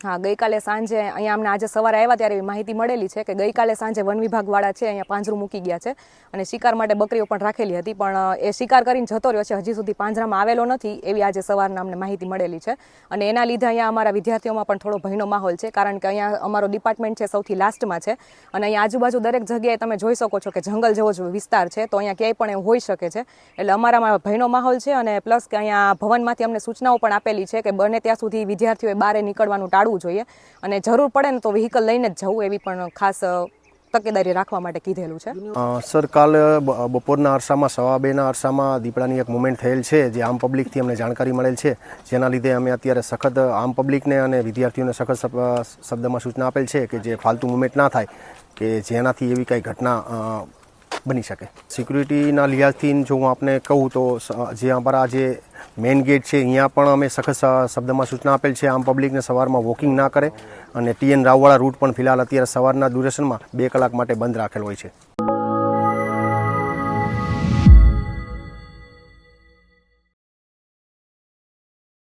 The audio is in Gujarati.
હા, ગઈકાલે સાંજે અહીંયા અમને આજે સવારે આવ્યા ત્યારે એવી માહિતી મળેલી છે કે ગઈકાલે સાંજે વન વિભાગવાળા છે, અહીંયા પાંજરું મૂકી ગયા છે અને શિકાર માટે બકરીઓ પણ રાખેલી હતી, પણ એ શિકાર કરીને જતો રહ્યો છે. હજી સુધી પાંજરામાં આવેલો નથી એવી આજે સવારના અમને માહિતી મળેલી છે. અને એના લીધે અહીંયા અમારા વિદ્યાર્થીઓમાં પણ થોડો ભયનો માહોલ છે, કારણ કે અહીંયા અમારો ડિપાર્ટમેન્ટ છે સૌથી લાસ્ટમાં છે. અને અહીંયા આજુબાજુ દરેક જગ્યાએ તમે જોઈ શકો છો કે જંગલ જેવો જ વિસ્તાર છે, તો અહીંયા ક્યાંય પણ એવું હોઈ શકે છે. એટલે અમારામાં ભયનો માહોલ છે અને પ્લસ કે અહીંયા ભવનમાંથી અમને સૂચનાઓ પણ આપેલી છે કે બને ત્યાં સુધી વિદ્યાર્થીઓએ બહાર નીકળવાનું જોઈએ. અને જરૂર પડે ને તો વ્હીકલ લઈને જ જવું એવી પણ ખાસ તકેદારી રાખવા માટે કીધેલું છે. સર, કાલ બપોરના અરસામાં, સવા બેના અરસામાં દીપડાની એક મુવમેન્ટ થયેલ છે, જે આમ પબ્લિકથી અમને જાણકારી મળેલ છે. જેના લીધે અમે અત્યારે સખત, આમ પબ્લિકને અને વિદ્યાર્થીઓને સખત શબ્દમાં સૂચના આપેલ છે કે જે ફાલતુ મુવમેન્ટ ના થાય, કે જેનાથી એવી કાંઈ ઘટના બની શકે. સિક્યુરિટીના લિહાઝથી જો હું આપને કહું તો જે અમારા જે મેઇન ગેટ છે, અહીંયા પણ અમે સખત શબ્દમાં સૂચના આપેલ છે, આમ પબ્લિકને સવારમાં વોકિંગ ના કરે અને ટીએન રાવવાળા રૂટ પણ ફિલહાલ અત્યારે સવારના ડ્યુરેશનમાં બે કલાક માટે બંધ રાખેલ હોય છે.